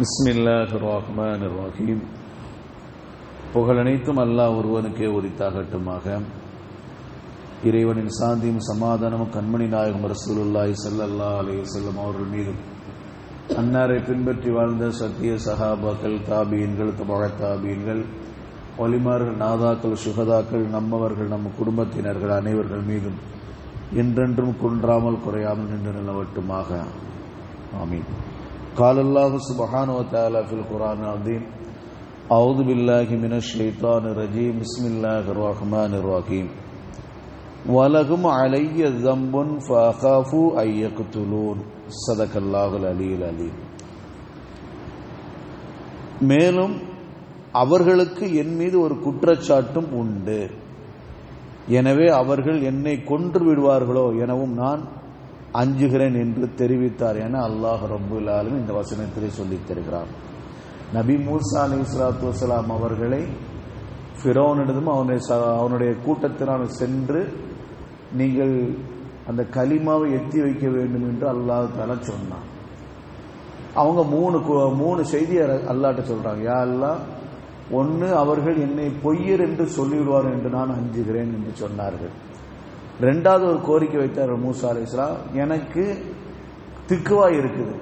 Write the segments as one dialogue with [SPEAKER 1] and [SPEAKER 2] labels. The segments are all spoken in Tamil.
[SPEAKER 1] பிஸ்மில்லாஹ் ரஹ்மான் ரஹீம் புகழனைத்தும் அல்லாஹ் ஒருவனுக்கே உரித்தாகட்டுமாக இறைவனின் சாந்தியும் சமாதானமும் கண்மணி நாயகம் ரசூலுல்லாய் ஸல்லல்லாஹு அலே செல்லும் அவர்கள் மீதும். அன்னாரை பின்பற்றி வாழ்ந்த சத்திய சஹாபாக்கள் தாபீன்கள் தபழ தாபீன்கள் ஒலிமார்கள் நாதாக்கள் சுகதாக்கள் நம்மவர்கள் நம் குடும்பத்தினர்கள் அனைவர்கள் மீதும் என்றென்றும் குன்றாமல் குறையாமல் நின்று நிலவட்டுமாக. ஆமீன். قال الله سبحانه وتعالى في القرآن العظيم أعوذ بالله من الشيطان الرجيم بسم الله الرحمن الرحيم ولهم علي ذنب فأخاف أن يقتلون صدق الله العلي العليم மேலும் அவர்களுக்கு என் மீது ஒரு குற்றச்சாட்டும் உண்டு எனவே அவர்கள் என்னை கொன்று விடுவார்களோ எனவும் நான் அஞ்சுகிறேன் என்று தெரிவித்தார் என அல்லாஹ் ரபுல் ஆலம் இந்த வசனத்திலே சொல்லித் தருகிறார். நபி மூசா அலி இஸ்லாத்து வசலாம் அவர்களை ஃபிரோனிடமும் அவனுடைய அவனுடைய கூட்டத்தினால் சென்று நீங்கள் அந்த களிமாவை எத்தி வைக்க வேண்டும் என்று அல்லாஹ் தலா சொன்னான். அவங்க மூணு மூணு செய்தியை அல்லாட்ட சொல்றாங்க. யா அல்லா ஒன்று அவர்கள் என்னை பொய்யர் என்று சொல்லிவிடுவார் என்று நான் அஞ்சுகிறேன் என்று சொன்னார்கள். ரெண்டாவது ஒரு கோரிக்கை வைத்தார் மூசா அலிஸ்லாம் எனக்கு திக்குவாய் இருக்குது.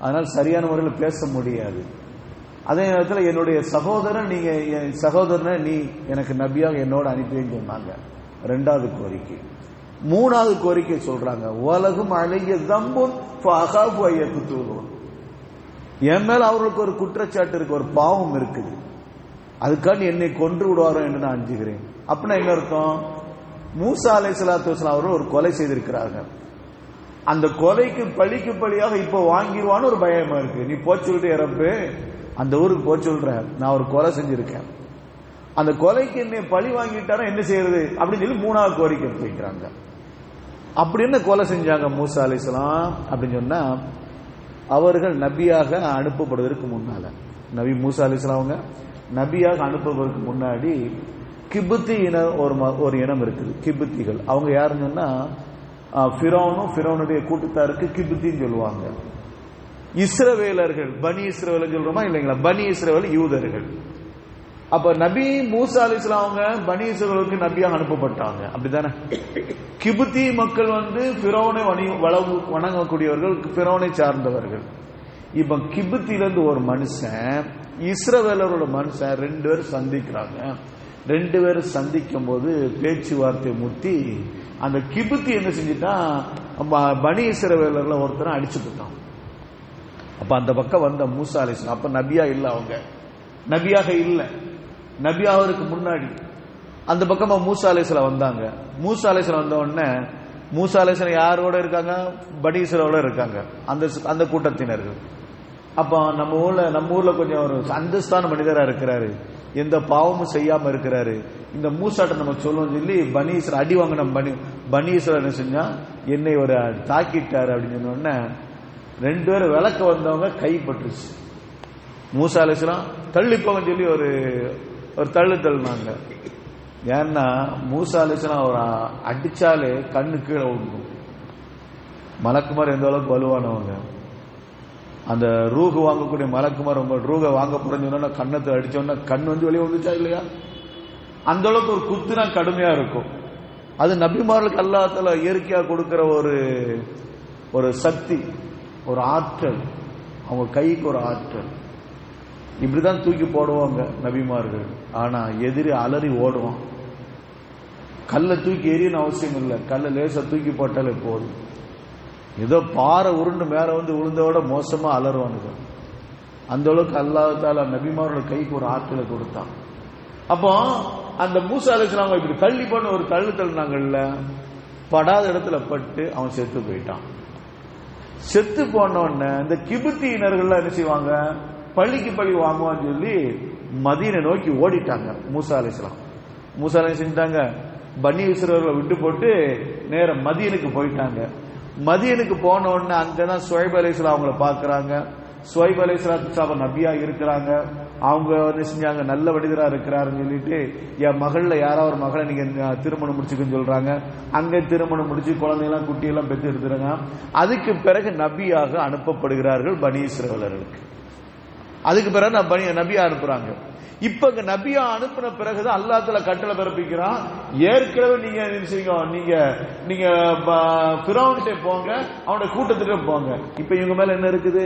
[SPEAKER 1] அதனால் சரியான முறையில் பேச முடியாது. அதே நேரத்தில் என்னுடைய சகோதரன் நீங்க என் சகோதரனை நீ எனக்கு நபியாக என்னோட அனுப்பின்னு சொன்னாங்க. ரெண்டாவது கோரிக்கை. மூணாவது கோரிக்கை சொல்றாங்க. உலகம் அழகிய தம்பும் தூதுவன் என் மேல அவர்களுக்கு ஒரு குற்றச்சாட்டு இருக்கு ஒரு பாவம் இருக்குது. அதுக்காண்டி என்னை கொன்று விடுவாரோ என்று நான் அஞ்சுகிறேன். அப்படின்னா என்ன அர்த்தம்? மூசா அலை சலாத்து வஸ்லாம் அவர்கள் ஒரு கொலை செய்திருக்கிறார்கள். அந்த கொலைக்கு பழிக்கு பழியாக இப்போ வாங்கிடுவான்னு ஒரு பயமா இருக்கு. நீ போச்சு சொல்லிட்டு இறப்பு அந்த ஊருக்கு போச்சு சொல்ற. நான் ஒரு கொலை செஞ்சிருக்கேன். அந்த கொலைக்கு என்னை பழி வாங்கிட்டாரா என்ன செய்யறது? அப்படின்னு சொல்லி மூணாவது கோரிக்கை வைக்கிறாங்க அப்படி என்ன கொலை செஞ்சாங்க மூசா அலிஸ்லாம் அப்படின்னு சொன்னா அவர்கள் நபியாக அனுப்பப்படுவதற்கு முன்னால நபி மூசா அலிஸ்லாம் அவங்க நபியாக அனுப்புவதற்கு முன்னாடி கிபுத்தி இன ஒரு ம- ஒரு இனம் இருக்குது கிபுத்திகள். அவங்க யாருன்னு சொன்னா ஆஹ், ஃபிரௌனும் கூட்டத்தாருக்கு கிபுத்தின்னு சொல்லுவாங்க. இஸ்ரவேலர்கள் பனி இஸ்ரவேலர் சொல்றோமா இல்லைங்களா? பனி இஸ்ரவேல் யூதர்கள். அப்ப நபி மூசா அலிஸ்லாம் அவங்க பனி இஸ்ரவேலுக்கு நபியாக அனுப்பப்பட்டாங்க. அப்படிதானே கிபுத்தி மக்கள் வந்து பிரோனை வணங்கக்கூடியவர்கள் பிரோனை சார்ந்தவர்கள். இப்ப கிபுத்தில இருந்து ஒரு மனுஷன் இஸ்ரவேலரோட மனுஷன் ரெண்டு பேரும் சந்திக்கிறாங்க. ரெண்டு பேரும் சந்திக்கும் போது பேச்சுவார்த்தை முத்தி அந்த கிபுத்தி என்ன செஞ்சுட்டான் பனி இஸ்ரவேலர்ல ஒருத்தரை அடிச்சு போட்டான் அப்ப அந்த பக்கம் வந்த மூசா அலிஸ்லாம் அப்ப நபியா இல்ல அவங்க. நபியாக இல்ல. நபியாவதுக்கு முன்னாடி. அந்த பக்கமா மூசா அலிஸ்லாம் வந்தாங்க. மூசா அலிஸ்லாம் வந்த உடனே மூசா அலிஸ்லாம் யாரோட இருக்காங்க? பனீஸ்வரோட இருக்காங்க. அந்த அந்த கூட்டத்தினர்கள். அப்போ நம்ம ஊர்ல நம்ம ஊர்ல கொஞ்சம் ஒரு அந்தஸ்தான மனிதரா இருக்கிறாரு. எந்த பாவமும் செய்யாம இருக்கிறாரு. இந்த மூசாட்ட நம்ம சொல்லணும் சொல்லி பனீஸ்வரர் அடி வாங்கின பனி பனீஸ்வரர் என்ன செஞ்சா? என்னை ஒரு தாக்கிட்டாரு அப்படின்னு சொன்ன ரெண்டு பேரும் விளக்க வந்தவங்க கைப்பற்றுச்சு. மூசா அலிஸ்லாம் தள்ளிப்பவன் சொல்லி ஒரு ஒரு தள்ளு தள்ளினாங்க. ஏன்னா மூசா அலிஸ்லாம் ஒரு அடிச்சாலே கண்ணு கீழே விழுந்தும் மலக்குமார் எந்த அளவுக்கு வலுவானவங்க? அந்த ரூகு வாங்கக்கூடிய மலக்குமார் ரொம்ப ரூக வாங்க புரிஞ்சோன்னா கண்ணத்தை அடிச்சோன்னா கண் வந்து வெளியே வந்துச்சா இல்லையா? அந்த அளவுக்கு ஒரு குத்துனா கடுமையா இருக்கும். அது நபிமார்களுக்கு அல்லாஹ்தால இயற்கையா கொடுக்கிற ஒரு ஒரு சக்தி ஒரு ஆற்றல். அவங்க கைக்கு ஒரு ஆற்றல். இப்படிதான் தூக்கி போடுவாங்க நபிமார்கள். ஆனா எதிரி அலறி ஓடுவான். கல்லை தூக்கி எரியணும் அவசியம் இல்லை. கல்லை லேசா தூக்கி போட்டாலே போதும். ஏதோ பாறை உருண்டு மேல வந்து விழுந்தோட மோசமா அலறுவானுங்க. அந்த அளவுக்கு அல்லாஹால நபிமாரோட கைக்கு ஒரு ஆற்றலை கொடுத்தான். அப்போ அந்த மூசா அலிஸ்லாம் இப்படி தள்ளி பண்ண ஒரு தள்ளு தள்ளினாங்கல்ல படாத இடத்துல பட்டு அவன் செத்து போயிட்டான். செத்து போனோடனே இந்த கிபுத்தியினர்கள் என்ன செய்வாங்க? பள்ளிக்கு பள்ளி வாங்குவான்னு சொல்லி மதியனை நோக்கி ஓடிட்டாங்க மூசா அலிஸ்லாம் மூசா அலி செஞ்சிட்டாங்க? பன்னி இஸ்ரவேலை விட்டு போட்டு நேரம் மதியனுக்கு போயிட்டாங்க. மதியனுக்கு போன உடனே அங்கதான் சுவைப் அலிஸ்லாம் அவங்கள பாக்குறாங்க சுவைப் அலிஸ்லாம் நபியா இருக்கிறாங்க. அவங்க என்ன செஞ்சாங்க நல்ல வடிதரா இருக்கிறாருன்னு சொல்லிட்டு என் மகள்ல யாராவது ஒரு மகளை நீங்க திருமணம் முடிச்சுக்குன்னு சொல்றாங்க. அங்க திருமணம் முடிச்சு குழந்தையெல்லாம் குட்டியெல்லாம் பெற்று எடுத்துறாங்க அதுக்கு பிறகு நபியாக அனுப்பப்படுகிறார்கள் பனி அதுக்கு பிறகு நான் பனி நபியா அனுப்புறாங்க. இப்ப இங்க நபியா அனுப்பின பிறகுதான் அல்லாத்துல கட்டளை பிறப்பிக்கிறான். ஏற்கனவே நீங்க என்ன நீங்க நீங்க பிறவன்கிட்ட போங்க அவனோட கூட்டத்துக்கு போங்க. இப்ப இவங்க மேல என்ன இருக்குது?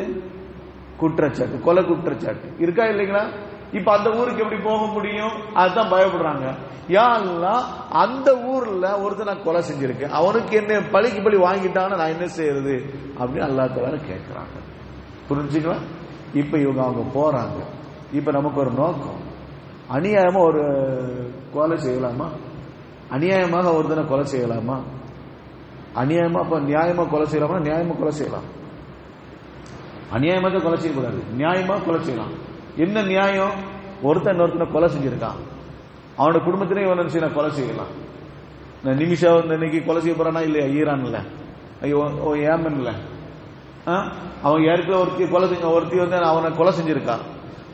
[SPEAKER 1] குற்றச்சாட்டு கொலை குற்றச்சாட்டு. இருக்கா இல்லைங்களா? இப்ப அந்த ஊருக்கு எப்படி போக முடியும்? அதுதான் பயப்படுறாங்க. யாருலாம் அந்த ஊர்ல ஒருத்தர் நான் கொலை செஞ்சிருக்கேன். அவனுக்கு என்ன பழிக்கு பழி வாங்கிட்டான்னு நான் என்ன செய்யறது? அப்படின்னு அல்லா தவிர கேட்கிறாங்க புரிஞ்சுக்கலாம் இப்ப இவங்க அவங்க போறாங்க. இப்ப நமக்கு ஒரு நோக்கம். அநியாயமா ஒரு கொலை செய்யலாமா? அநியாயமாக ஒருத்தனை கொலை செய்யலாமா? அநியாயமா அப்ப நியாயமா கொலை செய்யலாமா? நியாயமா கொலை செய்யலாம். அநியாயமாக கொலை செய்யக்கூடாது நியாயமா கொலை செய்யலாம். என்ன நியாயம்? ஒருத்தன் இன்னொருத்தனை கொலை செஞ்சிருக்கான். அவனோட குடும்பத்திலே இவன் நினைச்சு கொலை செய்யலாம். இந்த நிமிஷம் வந்து இன்னைக்கு கொலை செய்ய போறானா இல்லையா? ஈரான்ல. ஐயோ ஓ ஏமன்ல அவன் ஏற்கனவே ஒருத்தி கொலை செஞ்ச ஒருத்தி வந்து அவனை கொலை செஞ்சிருக்கான்.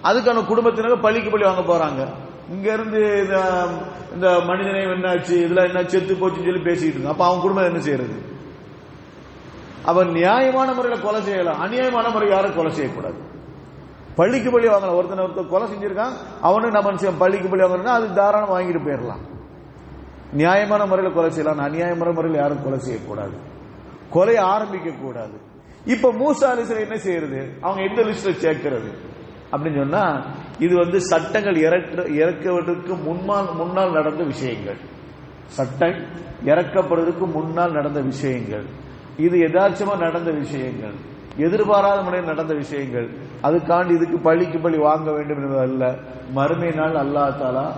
[SPEAKER 1] அதுக்கான குடும்பத்தினர் பள்ளிக்கு பள்ளி வாங்க போறாங்க. இங்க இருந்து இந்த மனிதனை என்னாச்சு இதுல என்ன செத்து போச்சுன்னு சொல்லி பேசிட்டு இருக்கான். அப்ப அவன் குடும்பம் என்ன செய்யறது? அவன் நியாயமான முறையில் கொலை செய்யலாம் அநியாயமான முறை யாரும் கொலை செய்யக்கூடாது. பள்ளிக்கு பள்ளி வாங்கலாம். ஒருத்தன் ஒருத்தர் கொலை செஞ்சிருக்கான். அவனு நம்ம பள்ளிக்கு பள்ளி வாங்குறோம்னா அது தாராளம் வாங்கிட்டு போயிடலாம். நியாயமான முறையில் கொலை செய்யலாம். அநியாயமான முறையில் யாரும் கொலை செய்யக்கூடாது. கொலை ஆரம்பிக்க கூடாது இப்ப மூசா அலிசர் என்ன செய்யறது? அவங்க எந்த லிஸ்ட்ல சேர்க்கிறது? அப்படின்னு சொன்னா இது வந்து சட்டங்கள் இறக்குவதற்கு முன்னால் முன்னால் நடந்த விஷயங்கள். சட்டம் இறக்கப்படுவதற்கு முன்னால் நடந்த விஷயங்கள். இது எதாச்சமா நடந்த விஷயங்கள். எதிர்பாராத முறையில் நடந்த விஷயங்கள். அதுக்காண்டி இதுக்கு பழிக்கு பழி வாங்க வேண்டும் என்பது அல்ல. மறுமை நாள் அல்லா தாலா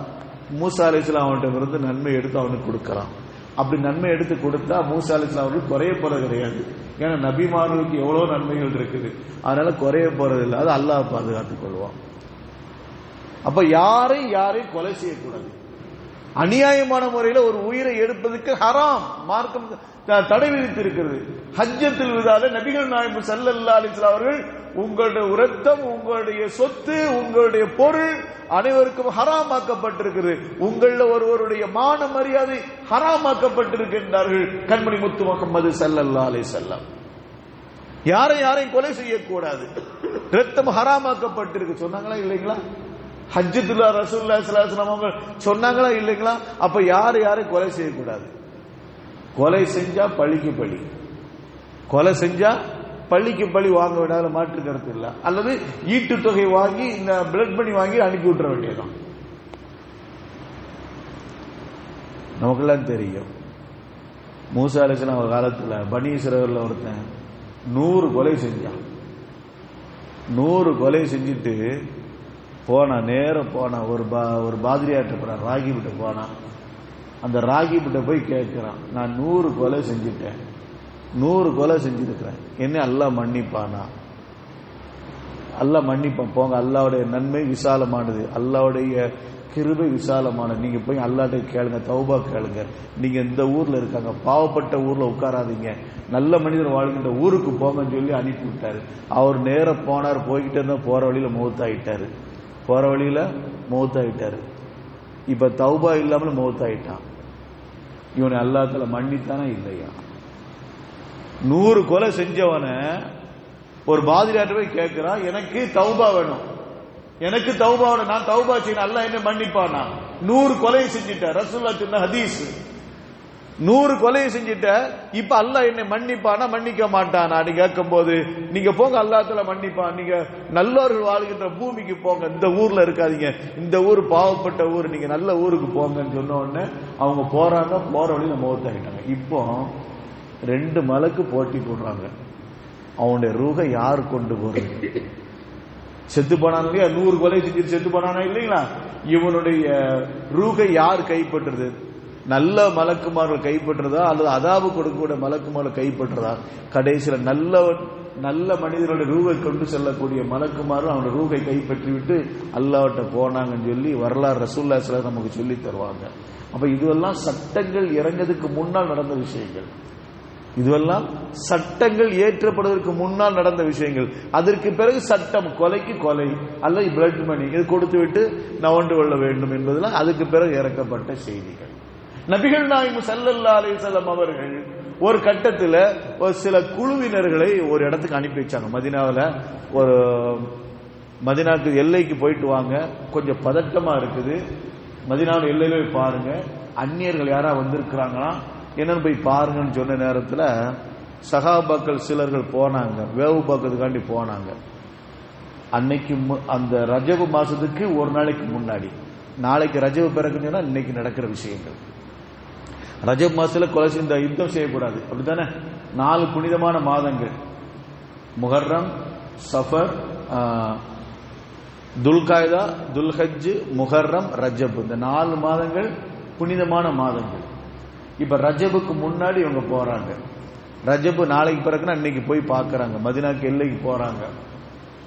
[SPEAKER 1] மூசா அலிஸ்லாம் அவன்கிட்ட இருந்து நன்மை எடுத்து அவனுக்கு கொடுக்கலாம் அப்படி நன்மை எடுத்து கொடுத்தா மூசா அலிஸ்லாம் குறைய போறது கிடையாது. ஏன்னா நபிமார்களுக்கு எவ்வளவு நன்மைகள் இருக்குது. அதனால குறைய போறது இல்லை. அது அல்லாஹ் பாதுகாத்துக் கொள்வான். அப்ப யாரையும் யாரையும் கொலை செய்யக்கூடாது. அநியாயமான முறையில் ஒரு உயிரை எடுப்பதற்கு ஹராம். மார்க்கம் தடை விதித்து இருக்கிறது ஹஜ்ஜத்தில் விதாத நபிகள் நாயகம் சல்லல்லா அலிஸ்லா அவர்கள் உங்களுடைய ரத்தம் உங்களுடைய சொத்து உங்களுடைய பொருள் அனைவருக்கும் ஹராமாக்கப்பட்டிருக்கிறது உங்கள ஒருவருடைய மான மரியாதை ஹராமாக்கப்பட்டிருக்கின்றார்கள். கண்மணி முத்து முகமது சல்லல்லா அலி செல்லம் யாரை யாரையும் கொலை செய்யக்கூடாது. ரத்தம் ஹராமாக்கப்பட்டிருக்கு. சொன்னாங்களா இல்லைங்களா? ஹஜ்ஜத்துல்லா ரசூல்லா சலாஹம் அவங்க சொன்னாங்களா இல்லைங்களா? அப்ப யாரு யாரையும் கொலை செய்யக்கூடாது. கொலை செஞ்சா பழிக்கு பழி. கொலை செஞ்சா பள்ளிக்கு பள்ளி வாங்க வேண்டாம் மாற்று கருத்து இல்லை. அல்லது ஈட்டு தொகை வாங்கி இந்த பிளட் பண்ணி வாங்கி அனுப்பி விட்டுற வேண்டியதான் நமக்கெல்லாம் தெரியும். மூசா அலிஸ்லாம் ஒரு காலத்துல பனீஸ்வரர்ல ஒருத்தன் நூறு கொலை செஞ்சான். நூறு கொலை செஞ்சுட்டு போனான் நேரம் போனான் ஒரு பா ஒரு பாதிரியாட்ட போறான் ராகி விட்டு போனான். அந்த ராகி விட்ட போய் கேட்கிறான் நான் நூறு கொலை செஞ்சுட்டேன். நூறு கொலை செஞ்சிருக்கிறேன் என்ன அல்லா மன்னிப்பானா? அல்லா மன்னிப்பான் போங்க அல்லாவுடைய நன்மை விசாலமானது. அல்லாவுடைய கிருபை விசாலமானது. நீங்க போய் அல்லாட்டை கேளுங்க தௌபா கேளுங்க. நீங்க இந்த ஊர்ல இருக்காங்க பாவப்பட்ட ஊர்ல உட்காராதீங்க. நல்ல மனிதர் வாழ்கின்ற ஊருக்கு போங்கன்னு சொல்லி அனுப்பி விட்டாரு. அவர் நேர போனார் போய்கிட்டே இருந்தா போற வழியில மூத்தாயிட்டாரு. போற வழியில மூத்தாயிட்டாரு. இப்ப தௌபா இல்லாமல் மூத்தாயிட்டான். இவனை அல்லாத்துல மன்னித்தானா? இல்லையா. நூறு கொலை செஞ்சவன ஒரு பாதிரியாட்ட போய் கேட்கிறான் எனக்கு தௌபா வேணும். எனக்கு தௌபா வேணும். நான் தௌபா செய்யணும். அல்ல என்ன மன்னிப்பானா? நூறு கொலையை செஞ்சிட்ட. ரசூல்லா சொன்ன ஹதீஸ். நூறு கொலையை செஞ்சுட்ட. இப்ப அல்ல என்னை மன்னிப்பானா மன்னிக்க மாட்டானா? நீ கேட்கும் போது நீங்க போங்க அல்லாத்துல மன்னிப்பான். நீங்க நல்லவர்கள் வாழ்கின்ற பூமிக்கு போங்க. இந்த ஊர்ல இருக்காதீங்க. இந்த ஊர் பாவப்பட்ட ஊர். நீங்க நல்ல ஊருக்கு போங்கன்னு சொன்ன உடனே அவங்க போறாங்க போற வழியில முகத்தாகிட்டாங்க இப்போ ரெண்டு மலைக்கு போட்டி போடுறாங்க. அவனுடைய ரூகை யார் கொண்டு போறது? செத்து போனான் இல்லையா? நூறு கொலை செஞ்சு செத்து போனானா இல்லைங்களா? இவனுடைய ரூகை யார் கைப்பற்றுறது? நல்ல மலக்குமார்கள் கைப்பற்றுறதா? அல்லது அதாபு கொடுக்கக்கூடிய மலக்குமார்கள் கைப்பற்றுறதா? கடைசியில் நல்ல நல்ல மனிதர்களுடைய ரூகை கொண்டு செல்லக்கூடிய மலக்குமாரும் அவனுடைய ரூகை கைப்பற்றி விட்டு அல்லாவிட்ட போனாங்கன்னு சொல்லி வரலாறு ரசூல்லா சிலர் நமக்கு சொல்லி தருவாங்க. அப்ப இதுவெல்லாம் சட்டங்கள் இறங்கிறதுக்கு முன்னால் நடந்த விஷயங்கள். இதுவெல்லாம் சட்டங்கள் ஏற்றப்படுவதற்கு முன்னால் நடந்த விஷயங்கள். அதற்கு பிறகு சட்டம் கொலைக்கு கொலை அல்லது பிளட் மணி இது கொடுத்து விட்டு நவண்டு கொள்ள வேண்டும் என்பதெல்லாம் அதுக்கு பிறகு இறக்கப்பட்ட செய்திகள். நபிகள் நாயகம் சல்லல்லா அலிசல்லம் அவர்கள் ஒரு கட்டத்தில் ஒரு சில குழுவினர்களை ஒரு இடத்துக்கு அனுப்பி வச்சாங்க. மதினாவில் ஒரு மதினாக்கு எல்லைக்கு போயிட்டு வாங்க. கொஞ்சம் பதட்டமாக இருக்குது. மதினாவில் எல்லையில பாருங்க. அந்நியர்கள் யாரா வந்திருக்கிறாங்களா? என்னன்னு போய் பாருங்கன்னு சொன்ன நேரத்தில் சகாபாக்கள் சிலர்கள் போனாங்க வேவு பார்க்கறதுக்காண்டி போனாங்க. அன்னைக்கு மு- அந்த ரஜபு மாசத்துக்கு ஒரு நாளைக்கு முன்னாடி. நாளைக்கு ரஜபு பிறகுன்னு சொன்னா இன்னைக்கு நடக்கிற விஷயங்கள். ரஜப் மாசத்துல கொலை செய்த யுத்தம் செய்யக்கூடாது. அப்படித்தானே? நாலு புனிதமான மாதங்கள். முஹர்ரம் சஃபர் துல்காய்தா துல்ஹஜ் முஹர்ரம் ரஜப். இந்த நாலு மாதங்கள் புனிதமான மாதங்கள். இப்ப ரஜபுக்கு முன்னாடி இவங்க போறாங்க. ரஜபு நாளைக்கு பிறகுனா இன்னைக்கு போய் பாக்குறாங்க. மதினாக்கு எல்லைக்கு போறாங்க.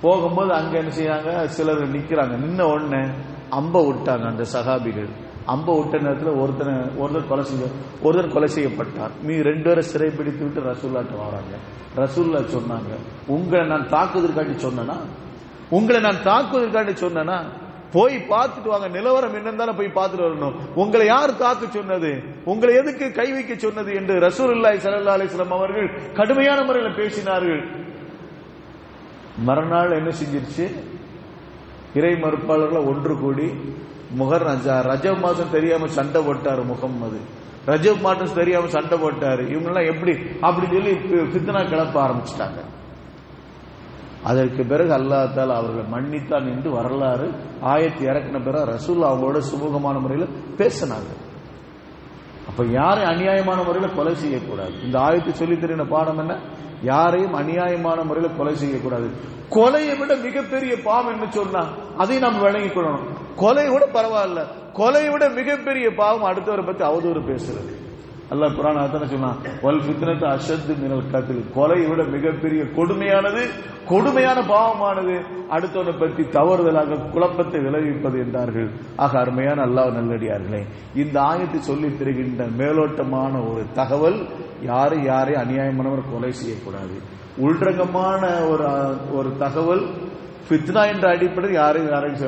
[SPEAKER 1] போகும்போது அங்க என்ன செய்யறாங்க சிலர் நிக்கிறாங்க. நின்ன உடனே அம்ப விட்டாங்க அந்த சகாபிகள். அம்ப விட்ட நேரத்தில் ஒருத்தனை ஒருத்தர் கொலை செய்ய ஒருத்தர் கொலை செய்யப்பட்டார். மீ ரெண்டு பேரை சிறைப்பிடித்து விட்டு ரசூல்லாட்ட வராங்க. ரசூல்லா சொன்னாங்க உங்களை நான் தாக்குதற்காண்டி சொன்னேனா? உங்களை நான் தாக்குவதற்காண்டி சொன்னேனா? போய் பார்த்துட்டு வாங்க. நிலவரம் என்னன்னு தானே போய் பார்த்துட்டு வரணும். உங்களை யார் தாக்க சொன்னது? உங்களை எதுக்கு கை வைக்க சொன்னது என்று ரசூலுல்லாஹி இல்லாய் அலைஹி வஸல்லம் அவர்கள் கடுமையான முறையில் பேசினார்கள். மறுநாள் என்ன செஞ்சிருச்சு? இறை மறுப்பாளர்கள் ஒன்று கூடி முகர் ரஜா- மாதம் மாசம் தெரியாம சண்டை போட்டார் முகம்மது. ரஜவ் மாதம் தெரியாம சண்டை போட்டாரு. இவங்க எல்லாம் எப்படி? அப்படி சொல்லி பித்தனா கிளப்ப ஆரம்பிச்சிட்டாங்க. அதற்கு பிறகு அல்லாஹ் தாலா அவர்களை மன்னித்தான் என்று வரலாறு ஆயத்தி இறக்கின பிறகு ரசூல் அவங்களோட சுமூகமான முறையில் பேசினாங்க. அப்ப யாரையும் அநியாயமான முறையில் கொலை செய்யக்கூடாது? இந்த ஆயத்தை சொல்லி தெரிந்த பாடம் என்ன? யாரையும் அநியாயமான முறையில் கொலை செய்யக்கூடாது. கொலையை விட மிகப்பெரிய பாவம் என்ன சொன்னா அதையும் நாம் விளங்கிக் கொள்ளணும். கொலையை விட பரவாயில்ல. கொலையை விட மிகப்பெரிய பாவம் அடுத்தவரை பத்தி அவதூறு பேசுறது. அல்லாஹ் குரான் அத்தனை சொன்னான் வல் ஃபித்னத்து அஷத்து மினல் கத்தில் கொலையை விட மிகப்பெரிய கொடுமையானது கொடுமையான பாவமானது அடுத்தவனை பற்றி தவறுதலாக குழப்பத்தை விளைவிப்பது என்றார்கள். ஆக அருமையான அல்லாஹ் நல்லடியார்களே இந்த ஆயத்தை சொல்லி தருகின்ற மேலோட்டமான ஒரு தகவல் யாரை யாரை அநியாயமானவர் கொலை செய்யக்கூடாது. உள்ரங்கமான ஒரு ஒரு தகவல் ஃபித்னா என்ற அடிப்படையில் யாரையும் யாரையும்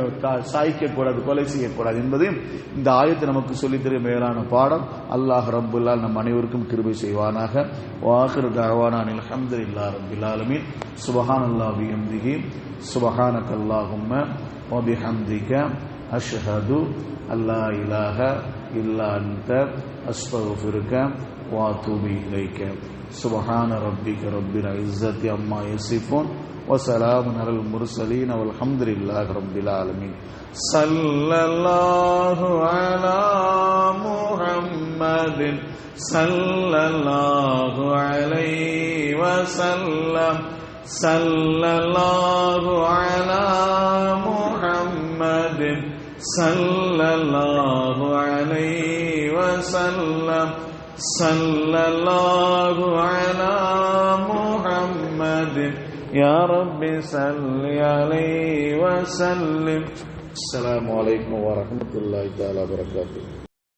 [SPEAKER 1] சாய்க்கக்கூடாது கொலை செய்யக்கூடாது என்பதையும் இந்த ஆயத்தை நமக்கு சொல்லித்தர மேலான பாடம். அல்லாஹ் ரபுல்லால் நம் அனைவருக்கும் கிருபை செய்வானாக. வாஹிர் தவானான் அல்ஹம்துலில்லாஹ் ரப்பில் சுபஹான் அல்லா பிஹம்திஹி. சுபஹானக அல்லாஹும்ம வ பிஹம்திக அஷ்ஹது அல்லா இலாஹ இல்லா அன்த. அஸ்தக்ஃபிருக. வ அத்தூபு இலைக்க சுபஹான ரப்பிக ரப்பில் இஸ்ஸத்தி அம்மா وسلام على المرسلين والحمد لله رب العالمين. صلى الله على محمد صلى الله عليه وسلم. صلى الله على محمد صلى الله عليه وسلم. صلى الله على محمد يا رب صل عليه وسلم. السلام عليكم ورحمة الله تعالى وبركاته.